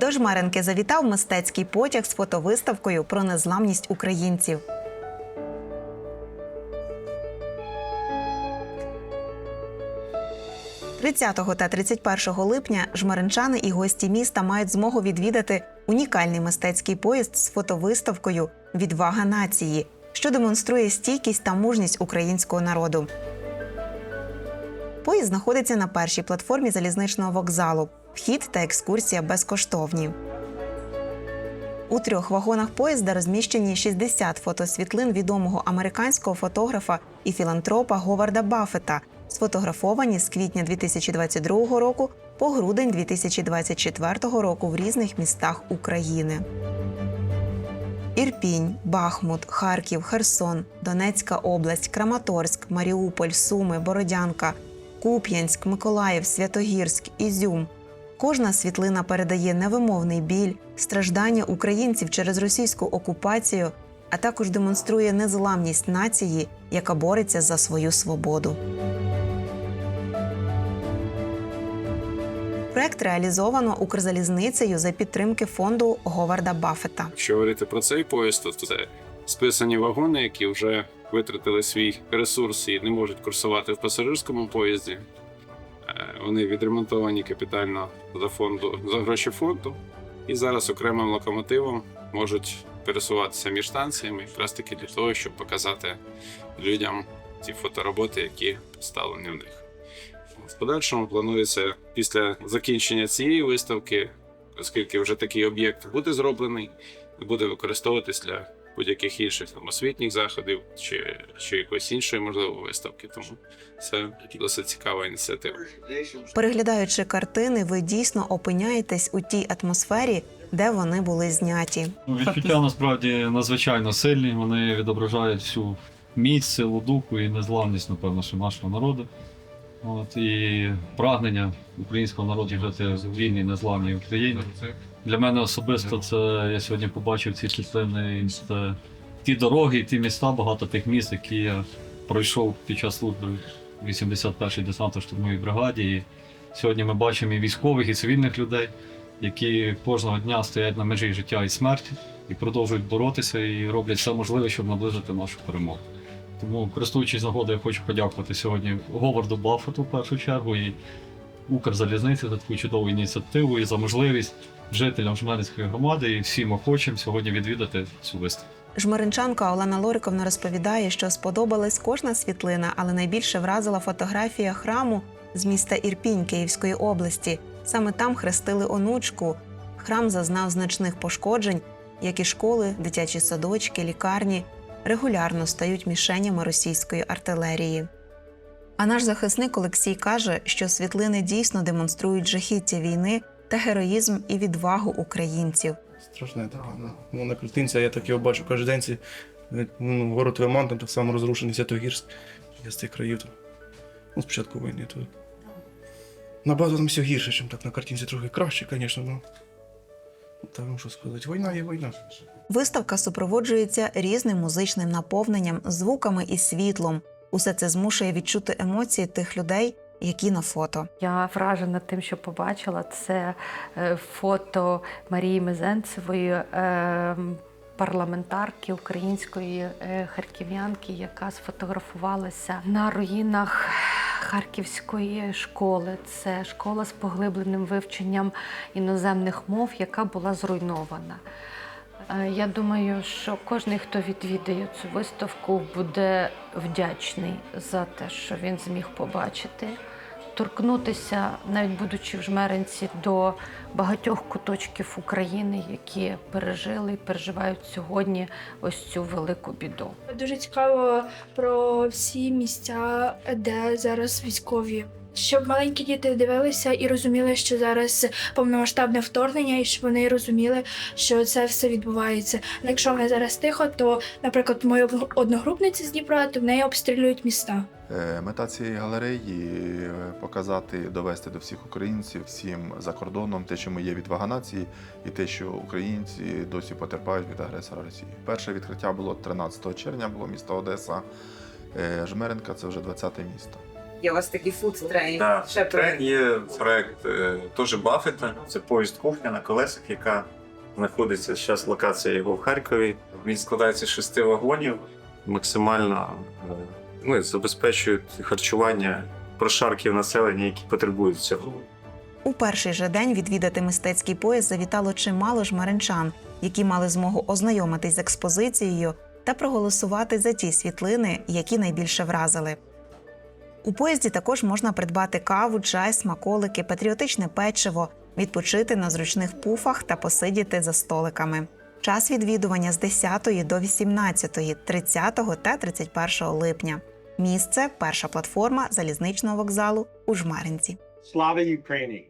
До Жмеренки завітав мистецький потяг з фотовиставкою про незламність українців. – 30 та 31 липня жмеринчани і гості міста мають змогу відвідати унікальний мистецький поїзд з фотовиставкою Відвага нації, що демонструє стійкість та мужність українського народу. Поїзд знаходиться на першій платформі залізничного вокзалу. Вхід та екскурсія безкоштовні. У трьох вагонах поїзда розміщені 60 фотосвітлин відомого американського фотографа і філантропа Говарда Баффета, сфотографовані з квітня 2022 року по грудень 2024 року в різних містах України. Ірпінь, Бахмут, Харків, Херсон, Донецька область, Краматорськ, Маріуполь, Суми, Бородянка, Куп'янськ, Миколаїв, Святогірськ, Ізюм. Кожна світлина передає невимовний біль, страждання українців через російську окупацію, а також демонструє незламність нації, яка бореться за свою свободу. Проект реалізовано Укрзалізницею за підтримки фонду Говарда Баффета. Якщо говорити про цей поїзд, то це списані вагони, які вже витратили свій ресурс і не можуть курсувати в пасажирському поїзді. Е, Вони відремонтовані капітально за фонду за гроші фонду, і зараз окремим локомотивом можуть пересуватися між станціями, якраз таки для того, щоб показати людям ті фотороботи, які представлені в них. В подальшому планується після закінчення цієї виставки, оскільки вже такий об'єкт буде зроблений, буде використовуватись для будь-яких інших там, освітніх заходів чи, чи якоїсь іншої можливо виставки. Тому це досить цікава ініціатива. Переглядаючи картини, ви дійсно опиняєтесь у тій атмосфері, де вони були зняті. Ну, Відчуття насправді надзвичайно сильні. Вони відображають всю міць, силу духу і незламність, напевно, що нашого народу. От, і прагнення українського народу жити в вільній незламній Україні. Для мене особисто це я сьогодні побачив ці це ті дороги, ті міста, багато тих міст, які я пройшов під час служби 81-й десантно-штурмовій бригаді. І сьогодні ми бачимо і військових, і цивільних людей, які кожного дня стоять на межі життя і смерті і продовжують боротися і роблять все можливе, щоб наблизити нашу перемогу. Тому, користуючись нагодою, я хочу подякувати сьогодні Говарду Баффету в першу чергу і Укрзалізниці за таку чудову ініціативу і за можливість жителям Жмеринської громади і всім охочим сьогодні відвідати цю виставку. Жмеринчанка Олена Лориковна розповідає, що сподобалась кожна світлина, але найбільше вразила фотографія храму з міста Ірпінь Київської області. Саме там хрестили онучку. Храм зазнав значних пошкоджень, як і школи, дитячі садочки, лікарні регулярно стають мішенями російської артилерії. А наш захисник Олексій каже, що світлини дійсно демонструють жахіття війни та героїзм і відвагу українців. Страшне таке. Ну, на картинці, я так його бачу кожен день. Ці, ну, город Лиман, там так само розрушений Святогірськ. Я з цих країв. Там. Ну, спочатку війни. То... Набагато там все гірше, ніж так на картинці трохи краще, звісно, ну. Та ну що сказати, війна є війна. Виставка супроводжується різним музичним наповненням, звуками і світлом. Усе це змушує відчути емоції тих людей, які на фото. Я вражена тим, що побачила. Це е, фото Марії Мезенцевої, е, парламентарки української е, харків'янки, яка сфотографувалася на руїнах Харківської школи. Це школа з поглибленим вивченням іноземних мов, яка була зруйнована. Я думаю, що кожен, хто відвідає цю виставку, буде вдячний за те, що він зміг побачити, торкнутися, навіть будучи в жмеренці, до багатьох куточків України, які пережили і переживають сьогодні ось цю велику біду. Дуже цікаво про всі місця, де зараз військові. Щоб маленькі діти дивилися і розуміли, що зараз повномасштабне вторгнення, і щоб вони розуміли, що це все відбувається. Якщо ми зараз тихо, то, наприклад, моя одногрупниця з Дніпра, то в неї обстрілюють міста. Е, Мета цієї галереї е, показати, довести до всіх українців, всім за кордоном, те, що ми є відвага нації, і те, що українці досі потерпають від агресора Росії. Перше відкриття було 13 червня, було місто Одеса. Е, Жмеренка це вже 20-те місто. Є у вас такий фуд-трейн. Да, трен є проект е, теж Баффета. Це поїзд кухня на колесах, яка знаходиться зараз локація його в Харкові. Він складається з шести вагонів, максимально е, ну, забезпечують харчування прошарків населення, які потребують цього. У перший же день відвідати мистецький поїзд завітало чимало жмаринчан, які мали змогу ознайомитись з експозицією та проголосувати за ті світлини, які найбільше вразили. У поїзді також можна придбати каву, чай, смаколики, патріотичне печиво, відпочити на зручних пуфах та посидіти за столиками. Час відвідування з 10 до 18, 30 та 31 липня. Місце перша платформа залізничного вокзалу у Жмаринці. Слава Ukraini.